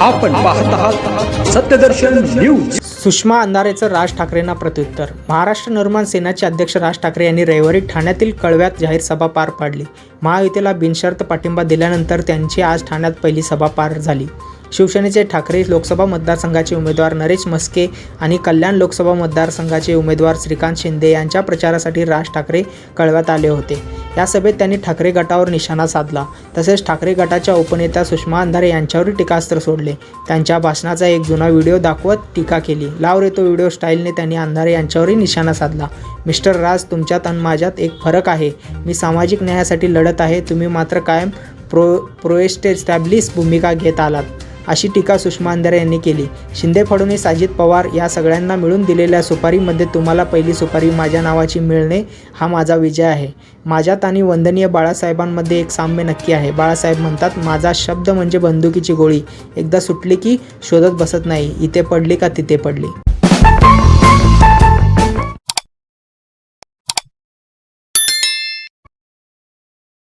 आपण पाहत आहात सत्यदर्शन न्यूज. सुषमा अंधारेचं राज ठाकरेंना प्रत्युत्तर. महाराष्ट्र निर्माण सेनाचे अध्यक्ष राज ठाकरे यांनी रविवारी ठाण्यातील कळव्यात जाहीर सभा पार पाडली. महायुतीला बिनशर्त पाठिंबा दिल्यानंतर त्यांची आज ठाण्यात पहिली सभा पार झाली. शिवसेनेचे ठाकरे लोकसभा मतदारसंघाचे उमेदवार नरेश मस्के आणि कल्याण लोकसभा मतदारसंघाचे उमेदवार श्रीकांत शिंदे यांच्या प्रचारासाठी राज ठाकरे कळव्यात आले होते. या सभेत त्यांनी ठाकरे गटावर निशाणा साधला. तसेच ठाकरे गटाच्या उपनेत्या सुषमा अंधारे यांच्यावरही टीकास्त्र सोडले. त्यांच्या भाषणाचा एक जुना व्हिडिओ दाखवत टीका केली. लाव रे तो व्हिडिओ स्टाईलने त्यांनी अंधारे यांच्यावरही निशाणा साधला. मिस्टर राज तुमच्यात आणि माझ्यात एक फरक आहे. मी सामाजिक न्यायासाठी लढत आहे. तुम्ही मात्र कायम प्रो प्रोएस्टेस्टॅब्लिश भूमिका घेत आलात. अशी टीका सुषमा अंधारे यांनी केली. शिंदे फडणवीस अजित पवार या सगळ्यांना मिळून दिलेल्या सुपारीमध्ये तुम्हाला पहिली सुपारी माझ्या नावाची मिळणे हा माझा विजय आहे. माझ्यात आणि वंदनीय बाळासाहेबांमध्ये एक साम्य नक्की आहे. बाळासाहेब म्हणतात माझा शब्द म्हणजे बंदुकीची गोळी. एकदा सुटली की शोधत बसत नाही. इथे पडली का तिथे पडली?